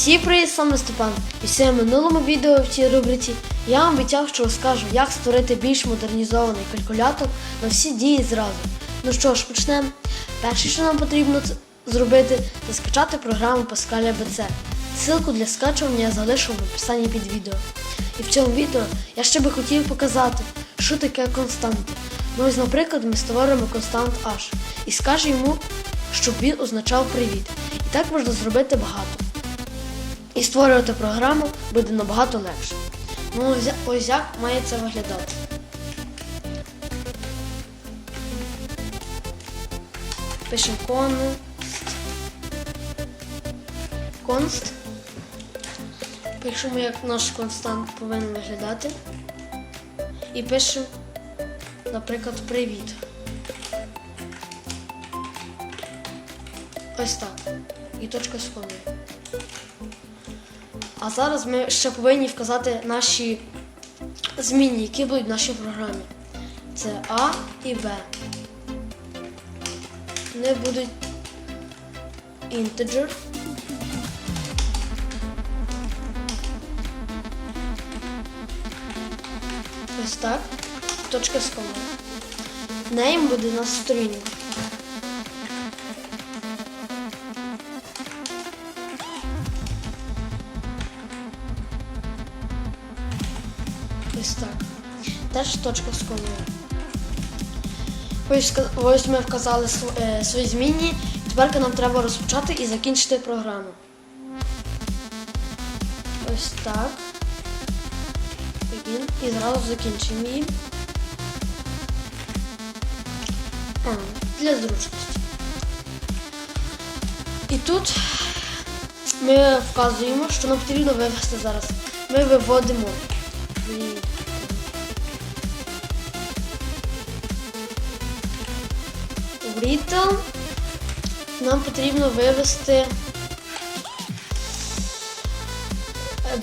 Всі привіт, саме Степан. І в своєму минулому відео в цій рубриці я вам обіцяв, що розкажу, як створити більш модернізований калькулятор на всі дії зразу. Ну що ж, почнемо. Перше, що нам потрібно зробити, це скачати програму Pascal ABC. Ссылку для скачування я залишу в описанні під відео. І в цьому відео я ще би хотів показати, що таке константи. Ну ось, наприклад, ми створимо констант H і скажемо йому, щоб він означав привіт. І так можна зробити багато. І створювати програму буде набагато легше. Ну ось, як має це виглядати. Пишемо const. Const. Пишемо, як наш констант повинен виглядати. І пишемо, наприклад, привіт. Ось так. І точка з. А зараз ми ще повинні вказати наші змінні, які будуть в нашій програмі. Це А і Б. Вони будуть integer. Ось так. Точка з комою. Name буде на string. Теж точка з комою. Ось, ми вказали е, свої змінні. Тепер нам треба розпочати і закінчити програму. Ось так. Begin. І зразу закінчимо її. А, для зручності. І тут ми вказуємо, що нам потрібно вивести зараз. Ми виводимо від нам потрібно вивести е,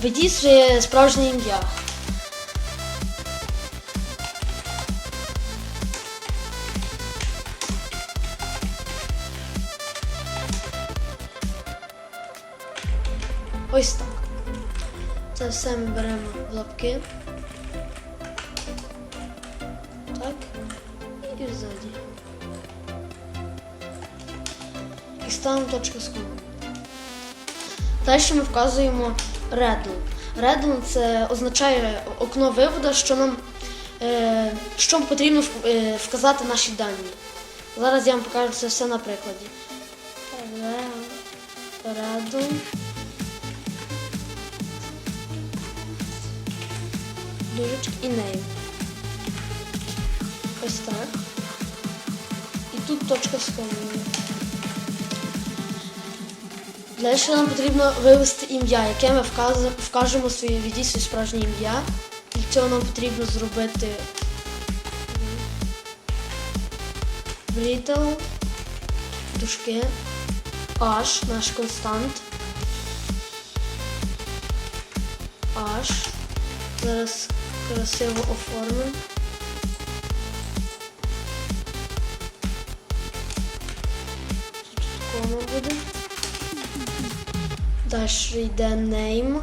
введіть своє справжнє ім'я. Ось так. Це все ми беремо в лапки. Так. І ззаді. І ставимо точку з. Далі ми вказуємо Redl. Redl це означає окно виводу, що нам е, що потрібно е, вказати наші дані. Зараз я вам покажу це все на прикладі. Redl. Дужечки і name. Ось так. І тут точка комою. Далі нам потрібно вивести ім'я, яке ми вкажемо своє віді своє справжнє ім'я. Для цього нам потрібно зробити Brittle, дужки, H, наш констант. H. Зараз красиво оформимо. Тут кома буде. Далі йде name.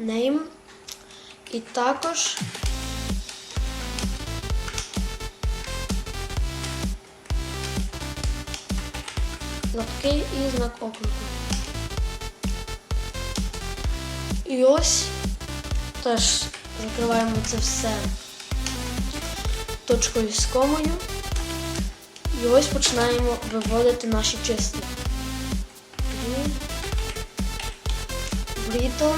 Name. І також лапки і знак оклику. І ось теж закриваємо це все точкою з комою. І ось починаємо виводити наші числа. Бріто.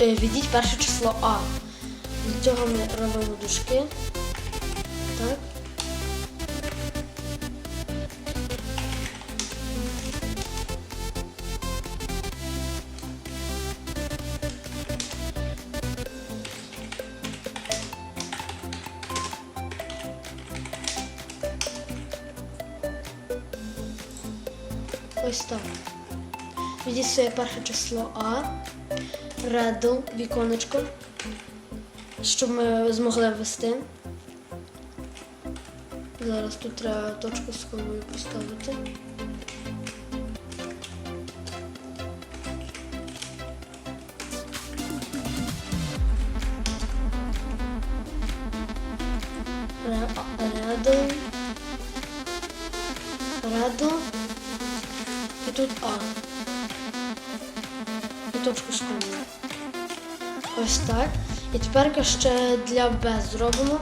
Е, введіть перше число А. Для цього ми робимо дужки. Так. Своє перше число А. Редл, віконечко. щоб ми змогли ввести. Зараз тут треба точку з комою поставити. Ре- Редо. Тут А. І точку з. Ось так. І тепер ще для Б зробимо.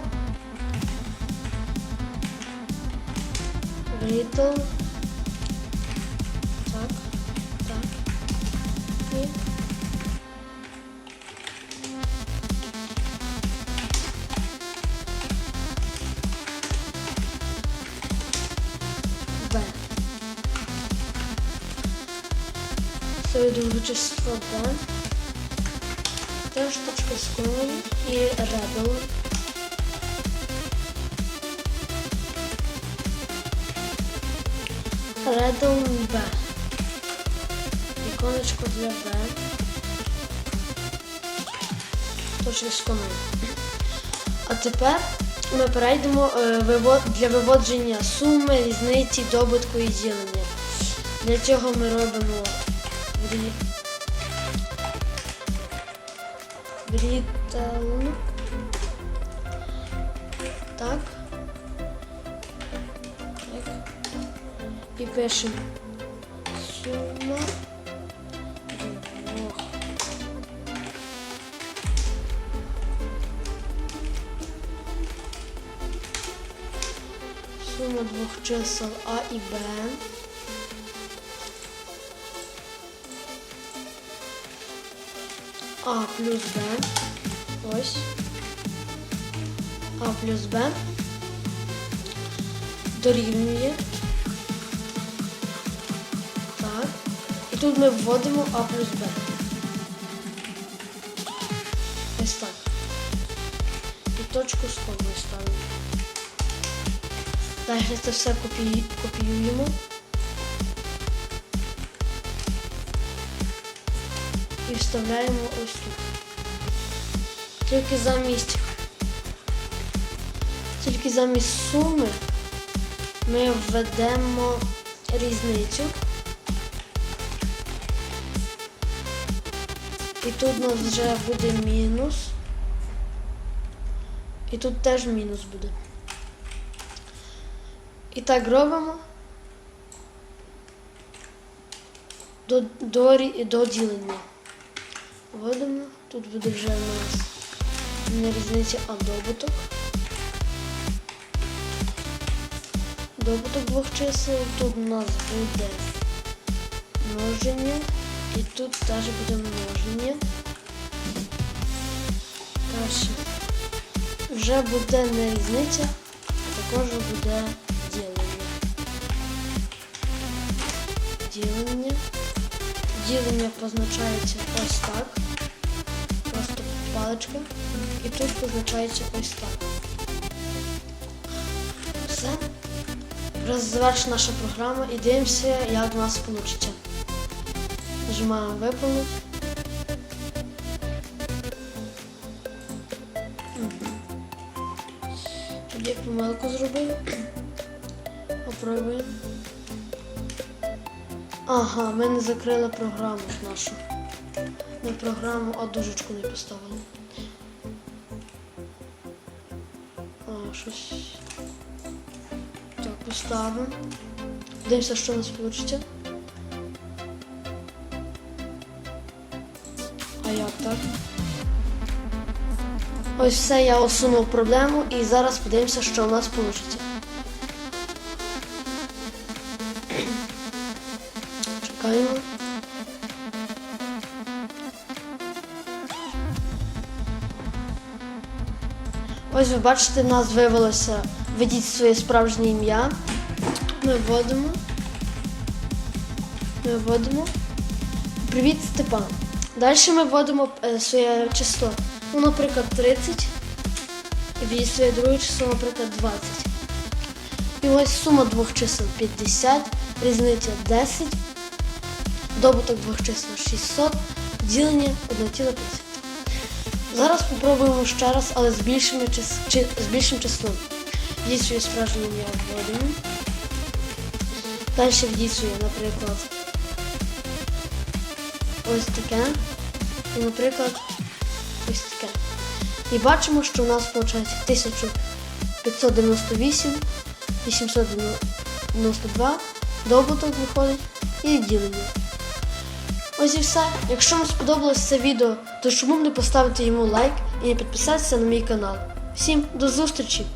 Little. Це довгочаство Б. Теж точка комою і Rebel. Редом Б. Іконочку для Б. Точно з. А тепер ми перейдемо е, для виводження суми, різниці, добутку і ділення. Для цього ми робимо рі... Рітел. Так. Так. І пишемо сума. Сума двох чисел А і Б. А плюс Б. Ось. А плюс Б. Дорівнює. Так. І тут ми вводимо А плюс Б. Ось так. І точку з ставимо. Далі це все копі... копіюємо. І вставляємо ось тут. Тільки замість. Тільки замість суми ми введемо різницю. І тут у нас вже буде мінус. І тут теж мінус буде. І так робимо до, до, до ділення. Вводимо. Тут буде вже у нас не різниця, а добуток. Добуток двох чисел. Тут у нас буде множення. І тут теж буде множення. Далі. Вже буде не різниця, а також буде ділення. Ділення. Ділення позначається ось так. Просто. І тут позначається ось так. Все. Вже завершена наша програма і дивимося, як у нас вийде. Нажимаємо виповнити. Я помилку зробив. Попробуємо. Ага, ми не закрили програму нашу. Не програму, а не поставили. Щось. Так, поставимо. Дивимося, що у нас вийде. А як так? Ось все, я усунув проблему і зараз подивимося, що у нас вийде. Ось ви бачите, в нас виявилося введіть своє справжнє ім'я. Ми вводимо. Ми вводимо. Привіт, Степан. Далі ми вводимо своє число. Ну, наприклад, 30. І своє друге число, наприклад, 20. І ось сума двох чисел 50, різниця 10, добуток двох чисел 600, ділення 1,50. Зараз спробуємо ще раз, але з більшим, чи... з більшим числом. Своє справжнє ім'я вводимо. Далі своє, наприклад. Ось таке. І, наприклад, ось таке. І бачимо, що у нас виходить 1598, 892, добуток виходить і ділення. Ось і все. Якщо вам сподобалось це відео, то чому б не поставити йому лайк і не підписатися на мій канал. Всім до зустрічі!